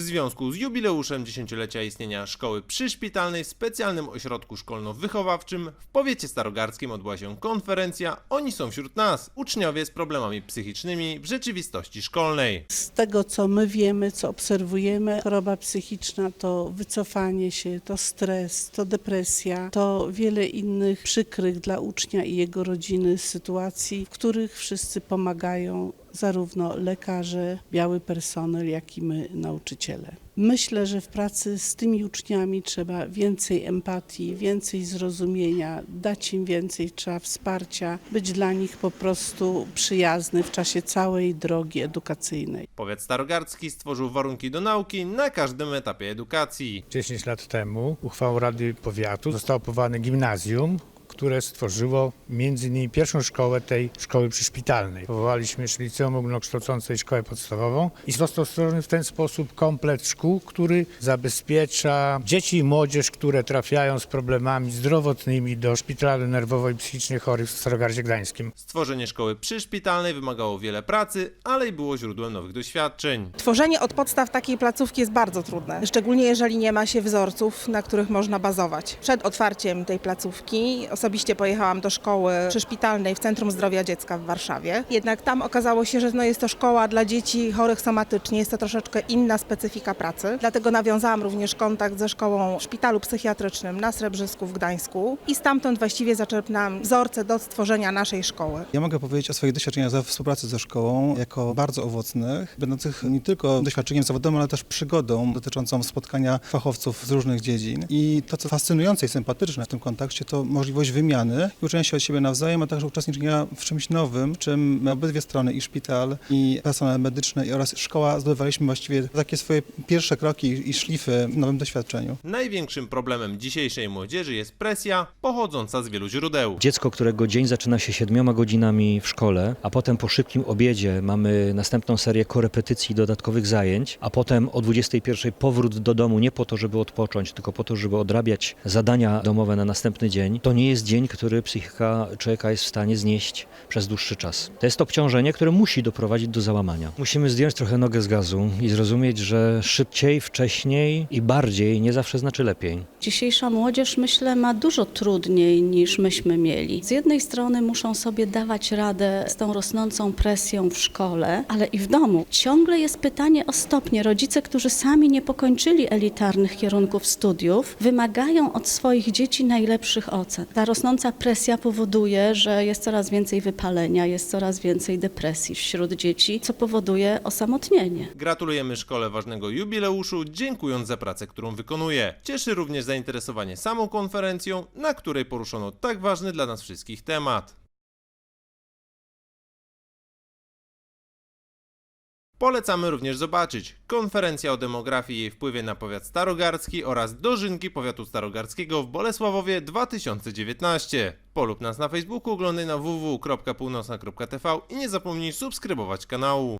W związku z jubileuszem dziesięciolecia istnienia szkoły przyszpitalnej w specjalnym ośrodku szkolno-wychowawczym w powiecie starogardzkim odbyła się konferencja Oni są wśród nas, uczniowie z problemami psychicznymi w rzeczywistości szkolnej. Z tego, co my wiemy, co obserwujemy, choroba psychiczna to wycofanie się, to stres, to depresja, to wiele innych przykrych dla ucznia i jego rodziny sytuacji, w których wszyscy pomagają, zarówno lekarze, biały personel, jak i my, nauczyciele. Myślę, że w pracy z tymi uczniami trzeba więcej empatii, więcej zrozumienia, dać im więcej, trzeba wsparcia, być dla nich po prostu przyjazny w czasie całej drogi edukacyjnej. Powiat starogardzki stworzył warunki do nauki na każdym etapie edukacji. 10 lat temu uchwałą Rady Powiatu zostało powołane gimnazjum, które stworzyło między innymi pierwszą szkołę tej szkoły przyszpitalnej. Powołaliśmy jeszcze liceum ogólnokształcące i szkołę podstawową i został stworzony w ten sposób komplet szkół, który zabezpiecza dzieci i młodzież, które trafiają z problemami zdrowotnymi do szpitali nerwowo i psychicznie chorych w Starogardzie Gdańskim. Stworzenie szkoły przyszpitalnej wymagało wiele pracy, ale i było źródłem nowych doświadczeń. Tworzenie od podstaw takiej placówki jest bardzo trudne, szczególnie jeżeli nie ma się wzorców, na których można bazować. Przed otwarciem tej placówki osobiście pojechałam do szkoły przyszpitalnej w Centrum Zdrowia Dziecka w Warszawie. Jednak tam okazało się, że no jest to szkoła dla dzieci chorych somatycznie, jest to troszeczkę inna specyfika pracy. Dlatego nawiązałam również kontakt ze szkołą w szpitalu psychiatrycznym na Srebrzysku w Gdańsku i stamtąd właściwie zaczerpnęłam wzorce do stworzenia naszej szkoły. Ja mogę powiedzieć o swoich doświadczeniach ze współpracy ze szkołą jako bardzo owocnych, będących nie tylko doświadczeniem zawodowym, ale też przygodą dotyczącą spotkania fachowców z różnych dziedzin. I to, co fascynujące i sympatyczne w tym kontekście, to możliwość wymiany i uczenia się od siebie nawzajem, a także uczestniczenia w czymś nowym, czym obydwie strony, i szpital, i personel medyczny oraz szkoła zdobywaliśmy właściwie takie swoje pierwsze kroki i szlify w nowym doświadczeniu. Największym problemem dzisiejszej młodzieży jest presja pochodząca z wielu źródeł. Dziecko, którego dzień zaczyna się siedmioma godzinami w szkole, a potem po szybkim obiedzie mamy następną serię korepetycji i dodatkowych zajęć, a potem o 21 powrót do domu nie po to, żeby odpocząć, tylko po to, żeby odrabiać zadania domowe na następny dzień, to nie jest dzień, który psychika człowieka jest w stanie znieść przez dłuższy czas. To jest obciążenie, które musi doprowadzić do załamania. Musimy zdjąć trochę nogę z gazu i zrozumieć, że szybciej, wcześniej i bardziej nie zawsze znaczy lepiej. Dzisiejsza młodzież, myślę, ma dużo trudniej niż myśmy mieli. Z jednej strony muszą sobie dawać radę z tą rosnącą presją w szkole, ale i w domu. Ciągle jest pytanie o stopnie. Rodzice, którzy sami nie pokończyli elitarnych kierunków studiów, wymagają od swoich dzieci najlepszych ocen. Ta rosnąca presja powoduje, że jest coraz więcej wypalenia, jest coraz więcej depresji wśród dzieci, co powoduje osamotnienie. Gratulujemy szkole ważnego jubileuszu, dziękując za pracę, którą wykonuje. Cieszy również zainteresowanie samą konferencją, na której poruszono tak ważny dla nas wszystkich temat. Polecamy również zobaczyć konferencja o demografii i jej wpływie na powiat starogardzki oraz dożynki powiatu starogardzkiego w Bolesławowie 2019. Polub nas na Facebooku, oglądaj na www.północna.tv i nie zapomnij subskrybować kanału.